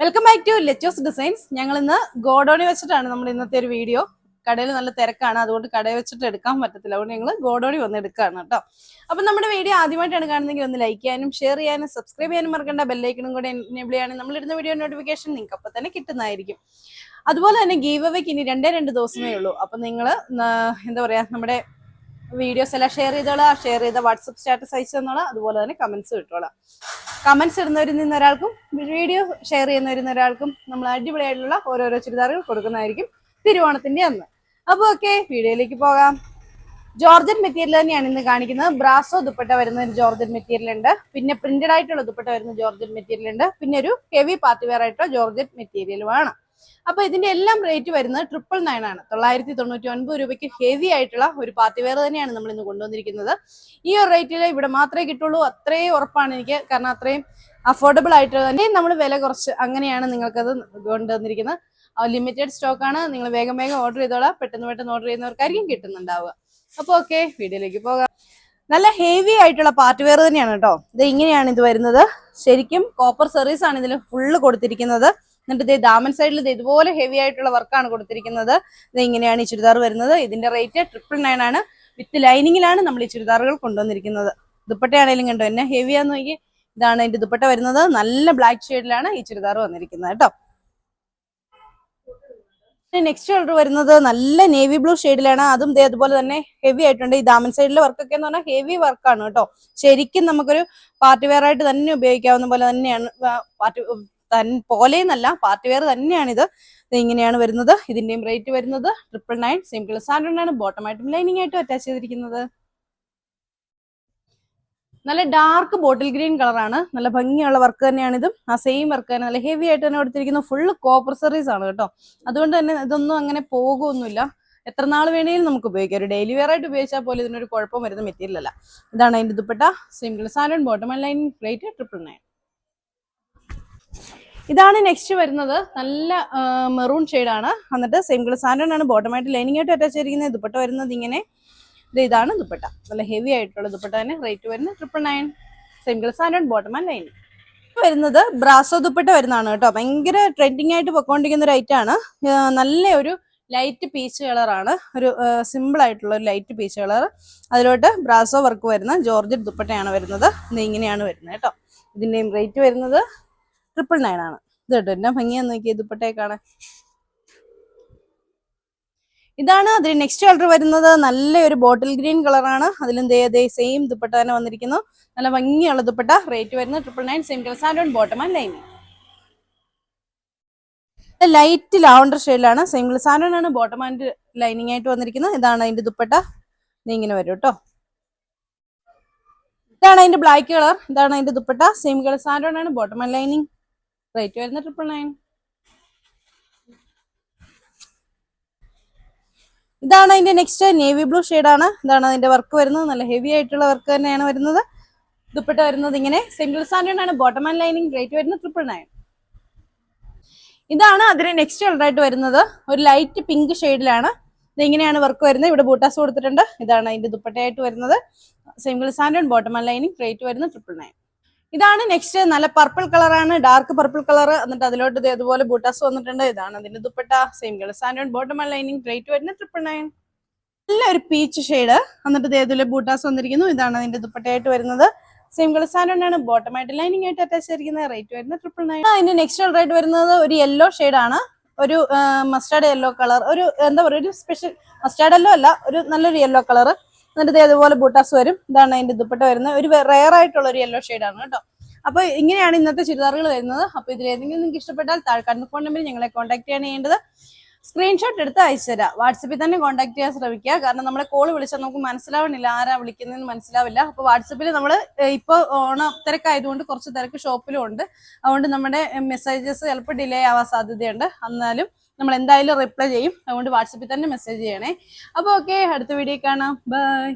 Welcome back to Letos designs ഞങ്ങൾ ഇന്ന് ഗോഡോണി വെച്ചിട്ടാണ് നമ്മൾ ഇന്നത്തെ ഒരു വീഡിയോ. കടയിൽ നല്ല തിരക്കാണ്. അതുകൊണ്ട് കടയിൽ വെച്ചിട്ട് എടുക്കാൻ പറ്റത്തില്ല. അതുകൊണ്ട് ഞങ്ങൾ ഗോഡോണി വന്ന് എടുക്കുകയാണ് കേട്ടോ. അപ്പം നമ്മുടെ വീഡിയോ ആദ്യമായിട്ടാണ് കാണുന്നതെങ്കിൽ ഒന്ന് ലൈക്ക് ചെയ്യാനും ഷെയർ ചെയ്യാനും സബ്സ്ക്രൈബ് ചെയ്യാനും മറക്കേണ്ട. ബെല്ലൈക്കണും കൂടെ എനേബിൾ ചെയ്യാനും നമ്മളിടുന്ന വീഡിയോ നോട്ടിഫിക്കേഷൻ നിങ്ങൾക്ക് അപ്പം തന്നെ കിട്ടുന്നതായിരിക്കും. അതുപോലെ തന്നെ ഗീവ് അവയ്ക്ക് ഇനി രണ്ടേ രണ്ട് ദിവസമേ ഉള്ളൂ. അപ്പം നിങ്ങൾ എന്താ പറയുക നമ്മുടെ വീഡിയോസ് എല്ലാം ഷെയർ ചെയ്തോളാം. ഷെയർ ചെയ്ത വാട്സപ്പ് സ്റ്റാറ്റസ് അയച്ചു തന്നോളാം. അതുപോലെ തന്നെ കമന്റ്സ് കിട്ടോളാം കമന്റ്സ് ഇടുന്നവരിൽ നിന്ന് ഒരാൾക്കും വീഡിയോ ഷെയർ ചെയ്യുന്നവരിൽ നിന്ന് ഒരാൾക്കും നമ്മൾ അടിപൊളിയായിട്ടുള്ള ഓരോരോ ചുരിദാറുകൾ കൊടുക്കുന്നതായിരിക്കും തിരുവോണത്തിന്റെ അന്ന്. അപ്പോൾ ഓക്കെ വീഡിയോയിലേക്ക് പോകാം. ജോർജൻ മെറ്റീരിയൽ തന്നെയാണ് ഇന്ന് കാണിക്കുന്നത്. ബ്രാസോ ദുപ്പട്ട വരുന്ന ഒരു ജോർജൻ മെറ്റീരിയൽ ഉണ്ട്. പിന്നെ പ്രിന്റഡ് ആയിട്ടുള്ള ദുപ്പട്ട വരുന്ന ജോർജൻ മെറ്റീരിയൽ ഉണ്ട്. പിന്നെ ഒരു ഹെവി പാർട്ടി വെയർ ആയിട്ടുള്ള ജോർജൻ മെറ്റീരിയലുമാണ്. അപ്പൊ ഇതിന്റെ എല്ലാം റേറ്റ് വരുന്നത് ട്രിപ്പിൾ നയൻ ആണ്. തൊള്ളായിരത്തി തൊണ്ണൂറ്റി ഒൻപത് രൂപയ്ക്ക് ഹെവി ആയിട്ടുള്ള ഒരു പാർട്ടി വെയർ തന്നെയാണ് നമ്മൾ ഇന്ന് കൊണ്ടുവന്നിരിക്കുന്നത്. ഈ ഒരു റേറ്റിൽ ഇവിടെ മാത്രമേ കിട്ടുള്ളൂ. അത്രയും ഉറപ്പാണ് എനിക്ക്. കാരണം അത്രയും അഫോർഡബിൾ ആയിട്ട് തന്നെ നമ്മൾ വില കുറച്ച് അങ്ങനെയാണ് നിങ്ങൾക്കത് കൊണ്ടുവന്നിരിക്കുന്നത്. ലിമിറ്റഡ് സ്റ്റോക്ക് ആണ്. നിങ്ങൾ വേഗം വേഗം ഓർഡർ ചെയ്തോളാം. പെട്ടെന്ന് പെട്ടെന്ന് ഓർഡർ ചെയ്യുന്നവർക്കായിരിക്കും കിട്ടുന്നുണ്ടാവുക. അപ്പോൾ ഓക്കെ വീഡിയോയിലേക്ക് പോകാം. നല്ല ഹെവി ആയിട്ടുള്ള പാർട്ട് വെയർ തന്നെയാണ് കേട്ടോ. ഇത് ഇങ്ങനെയാണ് ഇത് വരുന്നത്. ശരിക്കും കോപ്പർ സെറീസ് ആണ് ഇതിൽ ഫുള്ള് കൊടുത്തിരിക്കുന്നത്. എന്നിട്ട് ഇത് ദാമൻ സൈഡിൽ ഇത് ഇതുപോലെ ഹെവി ആയിട്ടുള്ള വർക്കാണ് കൊടുത്തിരിക്കുന്നത്. ഇത് ഇങ്ങനെയാണ് ഈ ചുരിദാർ വരുന്നത്. ഇതിന്റെ റേറ്റ് ട്രിപ്പിൾ നയൻ ആണ്. വിത്ത് ലൈനിങ്ങിലാണ് നമ്മൾ ഈ ചുരിദാറുകൾ കൊണ്ടുവന്നിരിക്കുന്നത്. ദുപ്പട്ടയാണെങ്കിലും കണ്ടോ? എന്നെ ഹെവിയാന്ന് നോക്കി ഇതാണ് ഇതിന്റെ ദുപ്പട്ട വരുന്നത്. നല്ല ബ്ലാക്ക് ഷെയ്ഡിലാണ് ഈ ചുരിദാർ വന്നിരിക്കുന്നത് കേട്ടോ. നെക്സ്റ്റ് കളർ വരുന്നത് നല്ല നേവി ബ്ലൂ ഷെയ്ഡിലാണ് അതും ദേ അതുപോലെ തന്നെ ഹെവി ആയിട്ടുണ്ട്. ഈ ദാമൻ സൈഡിലെ വർക്കൊക്കെ എന്ന് പറഞ്ഞാൽ ഹെവി വർക്കാണ് കേട്ടോ. ശരിക്കും നമുക്കൊരു പാർട്ടി വെയർ ആയിട്ട് തന്നെ ഉപയോഗിക്കാവുന്ന പോലെ തന്നെയാണ് പാർട്ടി തൻ പോലെയെന്നല്ല പാർട്ടി വെയർ തന്നെയാണിത്. ഇങ്ങനെയാണ് വരുന്നത്. ഇതിന്റെയും റേറ്റ് വരുന്നത് ട്രിപ്പിൾ നയൻ സെയിം ആണ്. ബോട്ടം ബോട്ടമായിട്ടും ലൈനിങ് ആയിട്ടും അറ്റാച്ച് ചെയ്തിരിക്കുന്നത്. നല്ല ഡാർക്ക് ബോട്ടിൽ ഗ്രീൻ കളറാണ് നല്ല ഭംഗിയുള്ള വർക്ക് തന്നെയാണ് ഇതും ആ സെയിം വർക്ക് തന്നെ. നല്ല ഹെവി ആയിട്ട് തന്നെ കൊടുത്തിരിക്കുന്നത് ഫുള്ള് കോപ്പർ സെറീസ് ആണ് കേട്ടോ. അതുകൊണ്ട് തന്നെ ഇതൊന്നും അങ്ങനെ പോകുമൊന്നുമില്ല എത്ര നാൾ വേണേലും നമുക്ക് ഉപയോഗിക്കാം. ഒരു ഡെയിലി വെയർ ആയിട്ട് ഉപയോഗിച്ചാൽ പോലും ഇതിനൊരു കുഴപ്പം വരുന്ന മെറ്റീരിയൽ അല്ല. ഇതാണ് അതിന്റെ dupatta. Single sand bottom line rate triple nine ഇതാണ് നെക്സ്റ്റ് വരുന്നത്. നല്ല മെറൂൺ ആണ്. എന്നിട്ട് സെയിം സാൻഡൺ ആണ്. ബോട്ടമായിട്ട് ലൈനിങ് ആയിട്ട് അറ്റാച്ച് ചെയ്തിരിക്കുന്നത്. ദുപ്പട്ട വരുന്നത് ഇങ്ങനെ. ഇത് ഇതാണ് ദുപ്പട്ട. നല്ല ഹെവി ആയിട്ടുള്ള ദുപ്പട്ട തന്നെ. റേറ്റ് വരുന്നത് ട്രിപ്പിൾ നയൻ സിംഗിൾ സാൻഡൺ ബോട്ടം ആൻഡ് ലൈനിങ് വരുന്നത് ബ്രാസോ ദുപ്പട്ട വരുന്നതാണ് കേട്ടോ. ഭയങ്കര ട്രെൻഡിങ് ആയിട്ട് പൊക്കോണ്ടിരിക്കുന്ന ഒരു ഐറ്റം ആണ്. നല്ല ഒരു ലൈറ്റ് പീച്ച് കളറാണ് ഒരു സിമ്പിൾ ആയിട്ടുള്ള ഒരു ലൈറ്റ് പീച്ച് കളർ അതിലോട്ട് ബ്രാസോ വർക്ക് വരുന്ന ജോർജറ്റ് ദുപ്പട്ടയാണ് വരുന്നത്. ഇത് ഇങ്ങനെയാണ് വരുന്നത് കേട്ടോ. ഇതിന്റെയും റേറ്റ് വരുന്നത് ട്രിപ്പിൾ നയൻ ആണ്. ഇത് കേട്ടോ എന്നാ ഭംഗിയാന്ന് നോക്കിയ ദുപ്പട്ടയെ ഇതാണ് അതിന് നെക്സ്റ്റ് കളർ വരുന്നത്. നല്ലൊരു ബോട്ടിൽ ഗ്രീൻ കളറാണ് അതിലും ദേ ദേ സെയിം ദുപ്പട്ട തന്നെ വന്നിരിക്കുന്നു. നല്ല ഭംഗിയുള്ള ദുപ്പട്ട. റേറ്റ് വരുന്നത് triple nine same colour sand bottom and lining light lavender ഷെയ്ഡിലാണ് സെയിം കളർ സാൻഡ് ആണ് ബോട്ടം ആൻഡ് ലൈനിങ് ആയിട്ട് വന്നിരിക്കുന്നത്. ഇതാണ് അതിന്റെ ദുപ്പട്ട. ഇങ്ങനെ വരും കേട്ടോ ഇതാണ് അതിന്റെ ബ്ലാക്ക് കളർ ഇതാണ് അതിന്റെ ദുപ്പട്ട. സെയിം കളർ സാൻഡ് ആണ് ബോട്ടം ആൻഡ് ലൈനിങ് റേറ്റ് വരുന്ന ട്രിപ്പിൾ നയൻ ഇതാണ് അതിന്റെ നെക്സ്റ്റ് നേവി ബ്ലൂ ആണ്. ഇതാണ് അതിന്റെ വർക്ക് വരുന്നത്. നല്ല ഹെവി ആയിട്ടുള്ള വർക്ക് തന്നെയാണ് വരുന്നത്. ദുപ്പട്ട വരുന്നത് ഇങ്ങനെ. സിംഗിൾ സാൻഡേർഡ് ആണ്. ബോട്ടം ആൻഡ് ലൈനിങ് റേറ്റ് വരുന്നത് ട്രിപ്പിൾ നയൻ ഇതാണ് അതിന് നെക്സ്റ്റ് കളറായിട്ട് വരുന്നത്. ഒരു ലൈറ്റ് പിങ്ക് ഷെയ്ഡിലാണ് ഇതിങ്ങനെയാണ് വർക്ക് വരുന്നത്. ഇവിടെ ബൂട്ടാസ് കൊടുത്തിട്ടുണ്ട്. ഇതാണ് അതിന്റെ ദുപ്പട്ടയായിട്ട് വരുന്നത്. Single standard bottom and lining rate വരുന്നത് ട്രിപ്പിൾ നയൻ ഇതാണ് നെക്സ്റ്റ് നല്ല പർപ്പിൾ കളറാണ് ഡാർക്ക് പർപ്പിൾ കളർ എന്നിട്ട് അതിലോട്ട് ഇതേപോലെ ബൂട്ടാസ് വന്നിട്ടുണ്ട്. ഇതാണ് അതിന്റെ dupatta. Same colour sand bottom lining rate വരുന്നത് ട്രിപ്പിൾ നയൻ നല്ല ഒരു പീച്ച് ഷെയ്ഡ് എന്നിട്ട് ഇതേതുപോലെ ബൂട്ടാസ് വന്നിരിക്കുന്നു. ഇതാണ് അതിന്റെ ദുപ്പട്ടയായിട്ട് വരുന്നത്. സെയിം കളർ സാൻഡ് ആണ്. ബോട്ടമായിട്ട് ലൈനിങ് ആയിട്ട് അറ്റാച്ച് ചെയ്തിരിക്കുന്നത് റേറ്റ് വരുന്നത് ട്രിപ്പിൾ നയൻ അതിന്റെ നെക്സ്റ്റ് കളറായിട്ട് വരുന്നത് ഒരു യെല്ലോ ആണ്. ഒരു മസ്റ്റാർഡ് യെല്ലോ കളർ ഒരു എന്താ പറയുക ഒരു സ്പെഷ്യൽ മസ്റ്റാർഡ് യെല്ലോ അല്ല ഒരു നല്ലൊരു യെല്ലോ കളർ എന്നിട്ട് അതുപോലെ ബൂട്ടാസ് വരും. ഇതാണ് അതിന്റെ ദുപ്പട്ട വരുന്നത്. ഒരു റെയർ ആയിട്ടുള്ള ഒരു യെല്ലോ ആണ് കേട്ടോ. അപ്പൊ ഇങ്ങനെയാണ് ഇന്നത്തെ ചുരിദാറുകൾ വരുന്നത്. അപ്പൊ ഇതിൽ ഏതെങ്കിലും നിങ്ങൾക്ക് ഇഷ്ടപ്പെട്ടാൽ താഴെ കണ്ണു ഫോൺ നമ്പറിൽ ഞങ്ങളെ കോൺടാക്ട് ചെയ്യാൻ ചെയ്യേണ്ടത്. സ്ക്രീൻഷോട്ട് എടുത്ത് അയച്ചു തരാം. വാട്സപ്പിൽ തന്നെ കോൺടാക്ട് ചെയ്യാൻ ശ്രമിക്കുക. കാരണം നമ്മളെ കോൾ വിളിച്ചാൽ നമുക്ക് മനസ്സിലാവണില്ല ആരാ വിളിക്കുന്നതെന്ന് മനസ്സിലാവില്ല. അപ്പൊ വാട്സപ്പിൽ നമ്മൾ ഇപ്പോൾ ഓണ തിരക്കായതുകൊണ്ട് കുറച്ച് തിരക്ക് ഷോപ്പിലും ഉണ്ട്. അതുകൊണ്ട് നമ്മുടെ മെസ്സേജസ് ചിലപ്പോൾ ഡിലേ ആവാൻ സാധ്യതയുണ്ട്. എന്നാലും നമ്മൾ എന്തായാലും റിപ്ലൈ ചെയ്യും. അതുകൊണ്ട് വാട്സപ്പിൽ തന്നെ മെസ്സേജ് ചെയ്യണേ. അപ്പോൾ ഓക്കെ അടുത്ത വീഡിയോ കാണാം. ബൈ